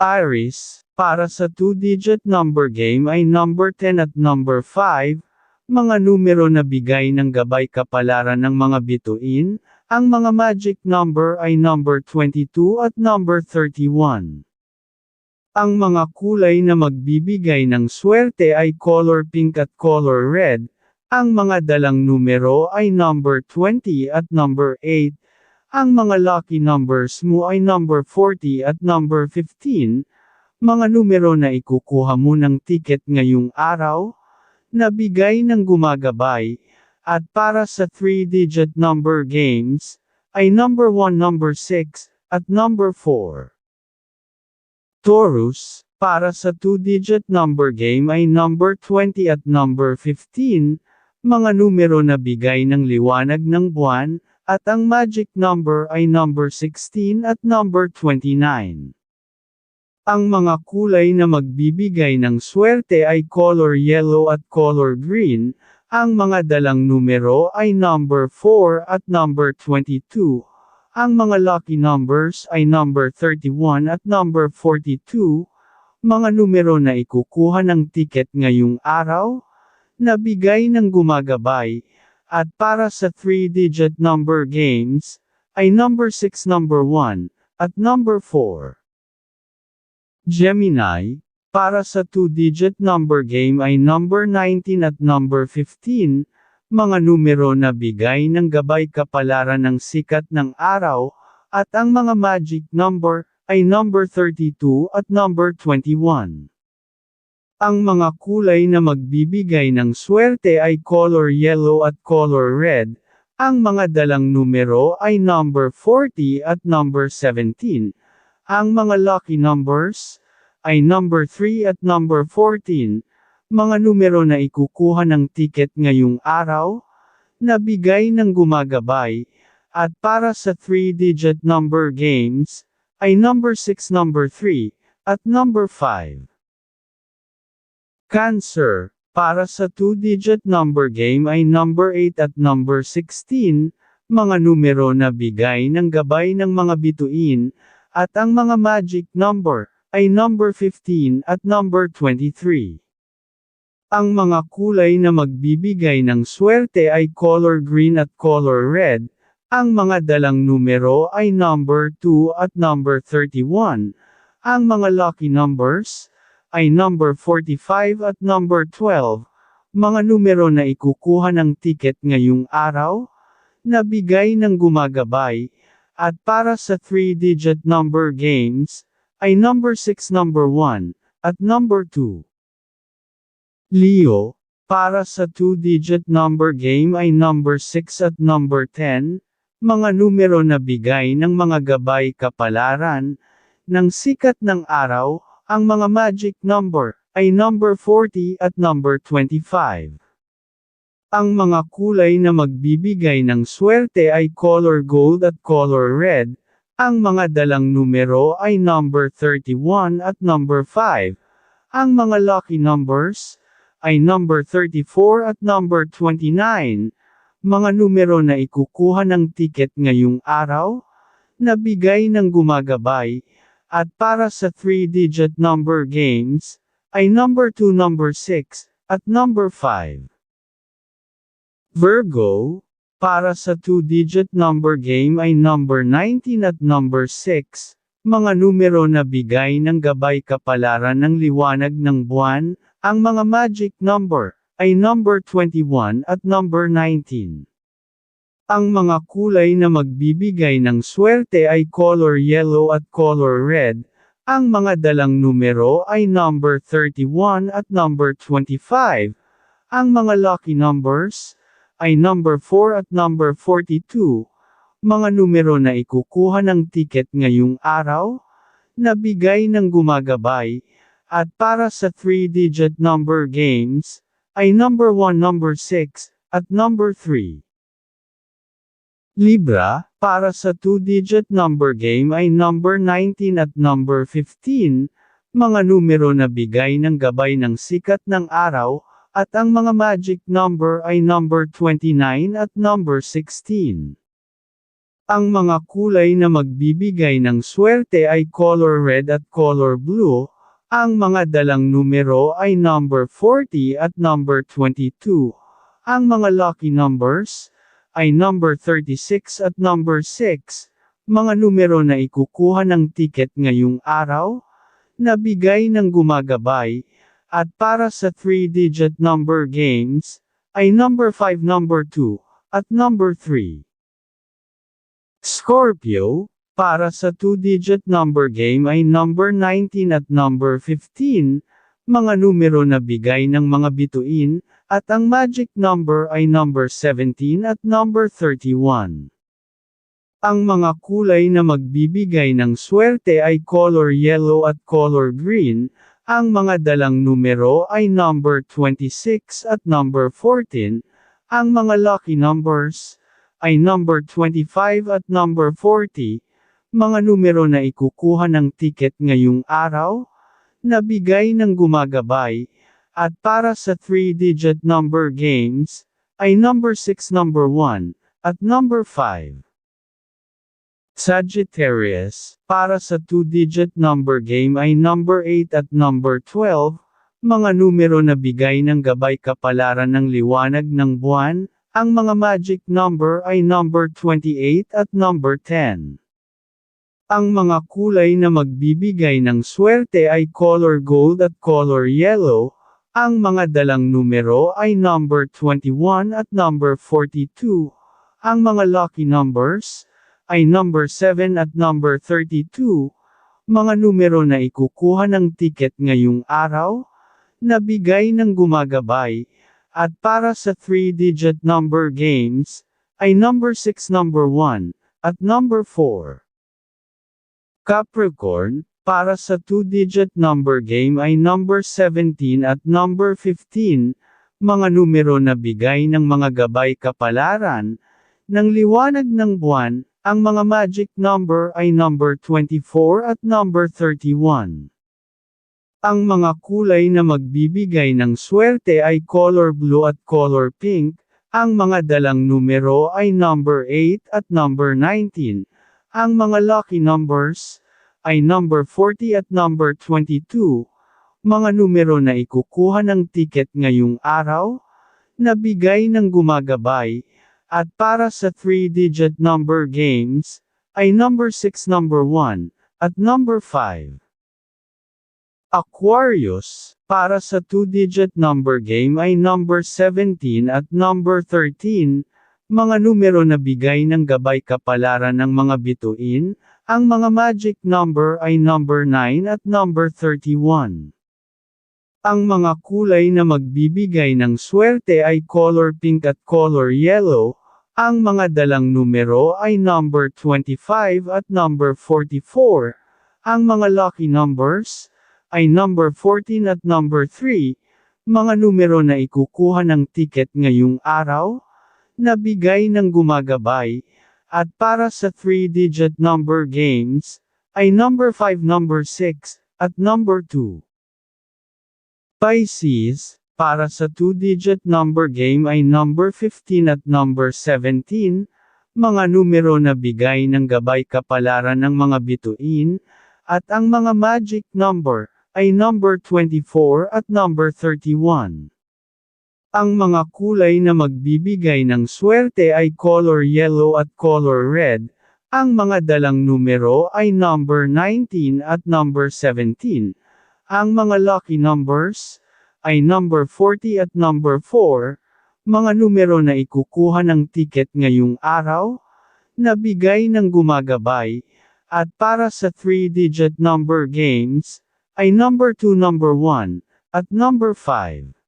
Iris, para sa 2-digit number game ay number 10 at number 5, mga numero na bigay ng gabay kapalaran ng mga bituin, ang mga magic number ay number 22 at number 31. Ang mga kulay na magbibigay ng swerte ay color pink at color red, ang mga dalang numero ay number 20 at number 8, ang mga lucky numbers mo ay number 40 at number 15, mga numero na ikukuha mo ng ticket ngayong araw, na bigay ng gumagabay, at para sa 3-digit number games, ay number 1 number 6, at number 4. Taurus, para sa 2-digit number game ay number 20 at number 15, mga numero na bigay ng liwanag ng buwan, at ang magic number ay number 16 at number 29. Ang mga kulay na magbibigay ng swerte ay color yellow at color green, ang mga dalang numero ay number 4 at number 22. Ang mga lucky numbers ay number 31 at number 42, mga numero na ikukuha ng ticket ngayong araw, na bigay ng gumagabay, at para sa 3-digit number games, ay number 6 number 1, at number 4. Gemini, para sa 2-digit number game ay number 19 at number 15, mga numero na bigay ng gabay kapalaran ng sikat ng araw, at ang mga magic number ay number 32 at number 21. Ang mga kulay na magbibigay ng swerte ay color yellow at color red, ang mga dalang numero ay number 40 at number 17. Ang mga lucky numbers ay number 3 at number 14, mga numero na ikukuha ng ticket ngayong araw, na bigay ng gumagabay, at para sa 3-digit number games, ay number 6 number 3, at number 5. Cancer, para sa 2-digit number game ay number 8 at number 16, mga numero na bigay ng gabay ng mga bituin, at ang mga magic number, ay number 15 at number 23. Ang mga kulay na magbibigay ng swerte ay color green at color red, ang mga dalang numero ay number 2 at number 31, ang mga lucky numbers ay number 45 at number 12, mga numero na ikukuha ng ticket ngayong araw, na bigay ng gumagabay, at para sa 3-digit number games, ay number 6 number 1, at number 2. Leo, para sa 2-digit number game ay number 6 at number 10, mga numero na bigay ng mga gabay kapalaran, ng sikat ng araw, ang mga magic number, ay number 40 at number 25. Ang mga kulay na magbibigay ng swerte ay color gold at color red, ang mga dalang numero ay number 31 at number 5. Ang mga lucky numbers ay number 34 at number 29. Mga numero na ikukuha ng ticket ngayong araw, na bigay ng gumagabay, at para sa 3-digit number games, ay number 2 number 6, at number 5. Virgo, para sa 2-digit number game ay number 19 at number 6, mga numero na bigay ng gabay kapalaran ng liwanag ng buwan, ang mga magic number, ay number 21 at number 19. Ang mga kulay na magbibigay ng swerte ay color yellow at color red, ang mga dalang numero ay number 31 at number 25. Ang mga lucky numbers, ay number 4 at number 42, mga numero na ikukuha ng ticket ngayong araw, na bigay ng gumagabay, at para sa 3-digit number games, ay number 1 number 6, at number 3. Libra, para sa 2-digit number game ay number 19 at number 15, mga numero na bigay ng gabay ng sikat ng araw, at ang mga magic number ay number 29 at number 16. Ang mga kulay na magbibigay ng swerte ay color red at color blue. Ang mga dalang numero ay number 40 at number 22. Ang mga lucky numbers ay number 36 at number 6. Mga numero na ikukuha ng ticket ngayong araw, na bigay ng gumagabay, at para sa 3-digit number games, ay number 5, number 2, at number 3. Scorpio, para sa 2-digit number game ay number 19 at number 15, mga numero na bigay ng mga bituin, at ang magic number ay number 17 at number 31. Ang mga kulay na magbibigay ng swerte ay color yellow at color green, ang mga dalang numero ay number 26 at number 14, ang mga lucky numbers ay number 25 at number 40, mga numero na ikukuha ng ticket ngayong araw, na bigay ng gumagabay, at para sa 3-digit number games, ay number 6 number 1, at number 5. Sagittarius, para sa 2-digit number game ay number 8 at number 12, mga numero na bigay ng gabay kapalaran ng liwanag ng buwan, ang mga magic number ay number 28 at number 10. Ang mga kulay na magbibigay ng swerte ay color gold at color yellow, ang mga dalang numero ay number 21 at number 42. Ang mga lucky numbers ay number 7 at number 32. Mga numero na ikukuha ng ticket ngayong araw, na bigay ng gumagabay, at para sa 3-digit number games, ay number 6 number 1, at number 4. Capricorn, para sa 2-digit number game ay number 17 at number 15, mga numero na bigay ng mga gabay kapalaran, ng liwanag ng buwan, ang mga magic number ay number 24 at number 31. Ang mga kulay na magbibigay ng swerte ay color blue at color pink, ang mga dalang numero ay number 8 at number 19. Ang mga lucky numbers ay number 40 at number 22. Mga numero na ikukuha ng ticket ngayong araw, na bigay ng gumagabay, at para sa 3-digit number games, ay number 6 number 1, at number 5. Aquarius, para sa 2-digit number game ay number 17 at number 13, mga numero na bigay ng gabay kapalaran ng mga bituin, ang mga magic number ay number 9 at number 31. Ang mga kulay na magbibigay ng swerte ay color pink at color yellow, ang mga dalang numero ay number 25 at number 44, ang mga lucky numbers, ay number 14 at number 3, mga numero na ikukuha ng ticket ngayong araw, na bigay ng gumagabay, at para sa 3-digit number games, ay number 5 number 6, at number 2. Pisces, para sa 2-digit number game ay number 15 at number 17, mga numero na bigay ng gabay kapalaran ng mga bituin, at ang mga magic number, ay number 24 at number 31. Ang mga kulay na magbibigay ng swerte ay color yellow at color red, ang mga dalang numero ay number 19 at number 17. Ang mga lucky numbers ay number 40 at number 4, mga numero na ikukuha ng ticket ngayong araw, na bigay ng gumagabay, at para sa 3-digit number games, ay number 2 number 1, at number 5.